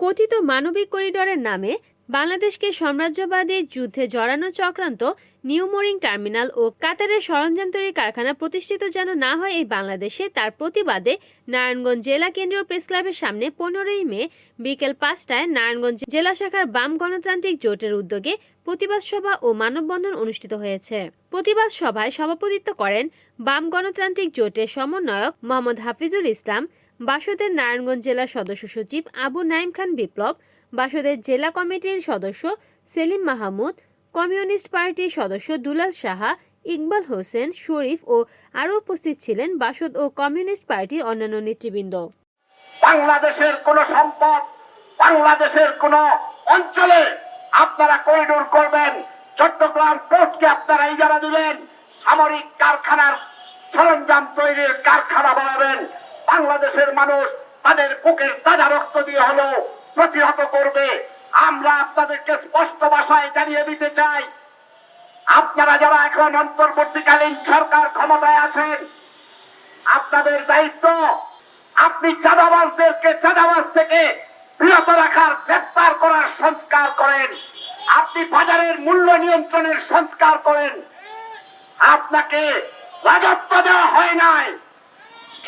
কথিত মানবিক করিডোরের নামে বাংলাদেশকে সাম্রাজ্যবাদী যুদ্ধে জড়ানো চক্রান্ত নিউমোরিং টার্মিনাল ও কাতারের সরঞ্জাম তৈরি কারখানা প্রতিষ্ঠিত যেন না হয় এই বাংলাদেশে, তার প্রতিবাদে নারায়ণগঞ্জ জেলা কেন্দ্রীয় প্রেস ক্লাবের সামনে পনেরোই মে বিকেল পাঁচটায় নারায়ণগঞ্জ জেলা শাখার বাম গণতান্ত্রিক জোটের উদ্যোগে প্রতিবাদ সভা ও মানববন্ধন অনুষ্ঠিত হয়েছে। প্রতিবাদ সভায় সভাপতিত্ব করেন বাম গণতান্ত্রিক জোটের সমন্বয়ক মোহাম্মদ হাফিজুল ইসলাম বাসদের নারায়ণগঞ্জ জেলার সদস্য সচিব আবু নাইম খান বিপ্লব, বাসদের জেলা কমিটির সদস্য সেলিম মাহমুদ, কমিউনিস্ট পার্টির সদস্য দুলাল সাহা, ইকবাল হোসেন, শরীফ ও আরও উপস্থিত ছিলেন বাসদ ও কমিউনিস্ট পার্টির অন্যান্য নেতৃবৃন্দ। বাংলাদেশের কোন সম্পদ, বাংলাদেশের কোন অঞ্চলে আপনারা করিডোর করবেন, চট্টগ্রাম পোর্টকে আপনারা ইজারা দিবেন, সামরিক কারখানার সরঞ্জাম তৈরির কারখানা বানাবেন বাংলাদেশের মানুষ তাদের বুকের তাজা রক্ত দিয়ে হলেও প্রতিহত করবে। আমরা আপনাদেরকে স্পষ্ট ভাষায় জানিয়ে দিতে চাই, আপনারা যারা এখন অন্তর্বর্তীকালীন সরকার ক্ষমতায় আছেন, আপনাদের দায়িত্ব, আপনি চাঁদাবাজদেরকে চাঁদাবাজ থেকে বিরত রাখার, গ্রেপ্তার করার সংস্কার করেন। আপনি বাজারের মূল্য নিয়ন্ত্রণের সংস্কার করেন। আপনাকে রাজত্ব দেওয়া হয় নাই।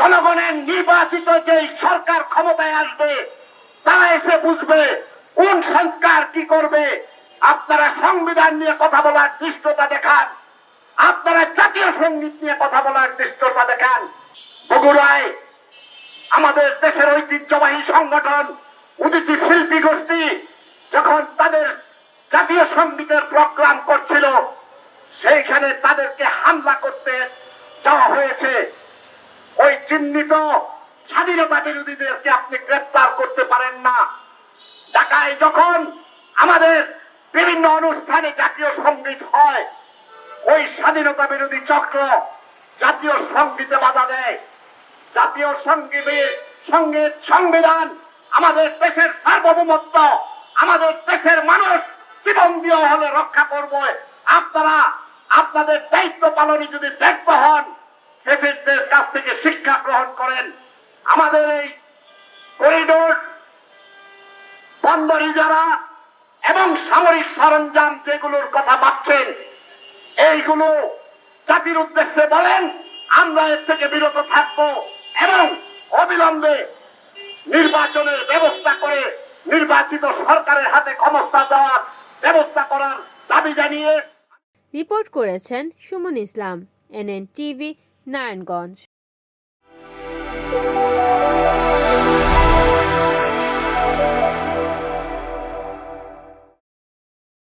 জনগণের নির্বাচিত যে সরকার ক্ষমতায় আসবে, তারা এসে বুঝবে কোন সংস্কার কি করবে। আপনারা সংবিধান নিয়ে কথা বলার দৃষ্টতা দেখান। আপনারা জাতীয় সংগীত নিয়ে কথা বলার দৃষ্টতা দেখান। বগুড়ায় আমাদের দেশের ঐতিহ্যবাহী সংগঠন, উদিচি শিল্পী গোষ্ঠী, যখন তাদের জাতীয় সঙ্গীতের প্রোগ্রাম করছিল, সেইখানে তাদেরকে হামলা করতে যাওয়া হয়েছে। ওই চিহ্নিত স্বাধীনতা বিরোধীদেরকে আপনি গ্রেপ্তার করতে পারেন না। ঢাকায় যখন আমাদের বিভিন্ন অনুষ্ঠানে জাতীয় সংগীত হয়, ওই স্বাধীনতা বিরোধী চক্র জাতীয় সঙ্গীতে বাধা দেয়। জাতীয় সঙ্গীতের সংগীত সংবিধান আমাদের দেশের সার্বভৌমত্ব, আমাদের দেশের মানুষ জীবন দিয়ে হলে রক্ষা করবে। আপনারা, আপনাদের দায়িত্ব পালনে যদি ব্যর্থ হন সেফেরদের কাছ থেকে শিক্ষা গ্রহণ করেন। আমাদের এই করিডোর বন্দর ইজারা এবং সামরিক সরঞ্জাম যেগুলোর কথা ভাবছেন, এইগুলো জাতির উদ্দেশ্যে বলেন, আমরা এর থেকে বিরত থাকব এবং অবিলম্বে নির্বাচনের ব্যবস্থা করে নির্বাচিত সরকারের হাতে ক্ষমতা দেওয়ার ব্যবস্থা করার দাবি জানিয়ে রিপোর্ট করেছেন সুমন ইসলাম, এনএন টিভি নারায়ণগঞ্জ।